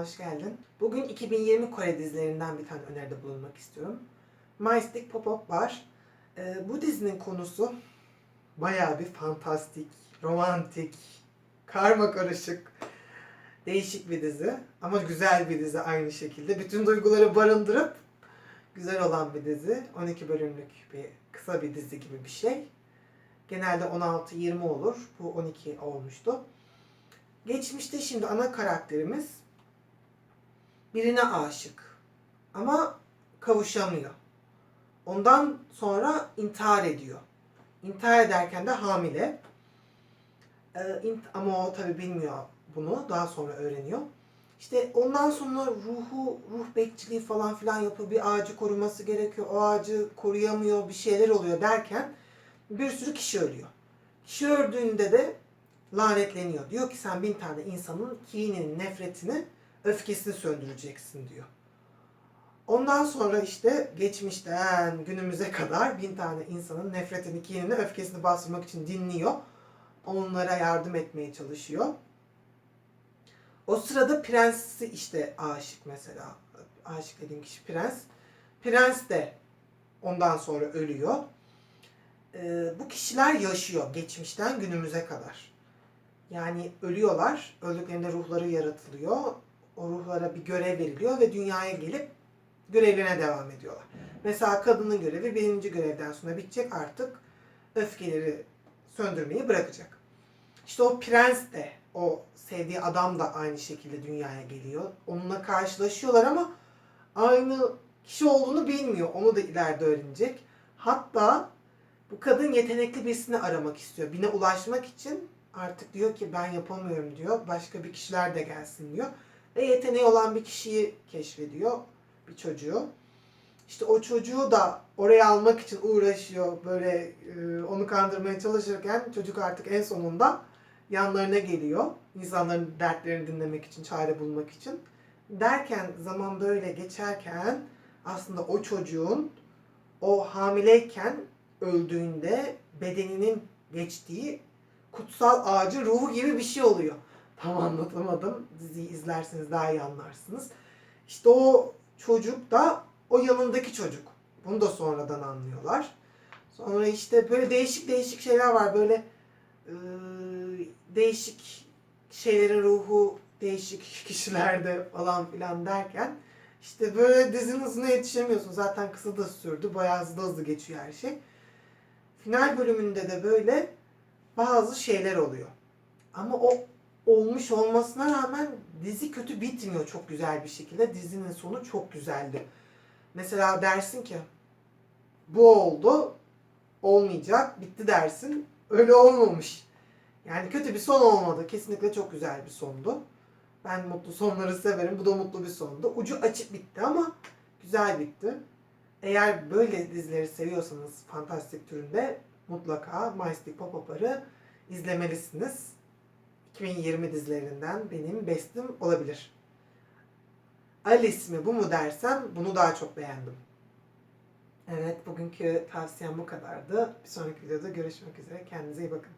hoş geldin. Bugün 2020 Kore dizilerinden bir tane öneride bulunmak istiyorum. My Stick Pop-Up var. Ee, bu dizinin konusu bayağı bir fantastik, romantik, karma karışık, değişik bir dizi. Ama güzel bir dizi aynı şekilde. Bütün duyguları barındırıp güzel olan bir dizi. 12 bölümlük bir kısa bir dizi gibi bir şey. Genelde 16-20 olur. Bu 12 olmuştu. Geçmişte şimdi ana karakterimiz birine aşık ama kavuşamıyor. Ondan sonra intihar ediyor. İntihar ederken de hamile. Ee, ama o tabi bilmiyor bunu. Daha sonra öğreniyor. İşte ondan sonra ruhu, ruh bekçiliği falan filan yapıyor. Bir ağacı koruması gerekiyor. O ağacı koruyamıyor. Bir şeyler oluyor derken bir sürü kişi ölüyor. Kişi öldüğünde de lanetleniyor. Diyor ki sen bin tane insanın kinini, nefretini, öfkesini söndüreceksin diyor. Ondan sonra işte geçmişten günümüze kadar bin tane insanın nefretini, kinini, öfkesini bastırmak için dinliyor. Onlara yardım etmeye çalışıyor. O sırada prensi işte aşık mesela. Aşık dediğim kişi prens. Prens de ondan sonra ölüyor. Ee, bu kişiler yaşıyor geçmişten günümüze kadar. Yani ölüyorlar. Öldüklerinde ruhları yaratılıyor. O ruhlara bir görev veriliyor ve dünyaya gelip görevlerine devam ediyorlar. Mesela kadının görevi birinci görevden sonra bitecek artık. Öfkeleri söndürmeyi bırakacak. İşte o prens de, o sevdiği adam da aynı şekilde dünyaya geliyor. Onunla karşılaşıyorlar ama aynı kişi olduğunu bilmiyor. Onu da ileride öğrenecek. Hatta bu kadın yetenekli birisini aramak istiyor. Birine ulaşmak için artık diyor ki ben yapamıyorum diyor. Başka bir kişiler de gelsin diyor. Ve yeteneği olan bir kişiyi keşfediyor. Bir çocuğu. İşte o çocuğu da oraya almak için uğraşıyor. Böyle e, onu kandırmaya çalışırken çocuk artık en sonunda yanlarına geliyor. İnsanların dertlerini dinlemek için, çare bulmak için. Derken zaman böyle geçerken aslında o çocuğun o hamileyken öldüğünde bedeninin geçtiği kutsal ağacın ruhu gibi bir şey oluyor. Tam anlatamadım. Diziyi izlerseniz daha iyi anlarsınız. İşte o çocuk da o yanındaki çocuk. Bunu da sonradan anlıyorlar. Sonra işte böyle değişik değişik şeyler var. Böyle e, değişik şeylerin ruhu değişik kişilerde falan filan derken işte böyle dizinin hızına yetişemiyorsun. Zaten kısa da sürdü. Bayağı hızlı hızlı geçiyor her şey. Final bölümünde de böyle bazı şeyler oluyor. Ama o olmuş olmasına rağmen dizi kötü bitmiyor çok güzel bir şekilde. Dizinin sonu çok güzeldi. Mesela dersin ki bu oldu, olmayacak, bitti dersin. Öyle olmamış. Yani kötü bir son olmadı. Kesinlikle çok güzel bir sondu. Ben mutlu sonları severim. Bu da mutlu bir sondu. Ucu açık bitti ama güzel bitti. Eğer böyle dizileri seviyorsanız fantastik türünde mutlaka My Stick Pop-Up'ları izlemelisiniz. 2020 dizilerinden benim bestim olabilir. Alice mi bu mu dersem bunu daha çok beğendim. Evet bugünkü tavsiyem bu kadardı. Bir sonraki videoda görüşmek üzere. Kendinize iyi bakın.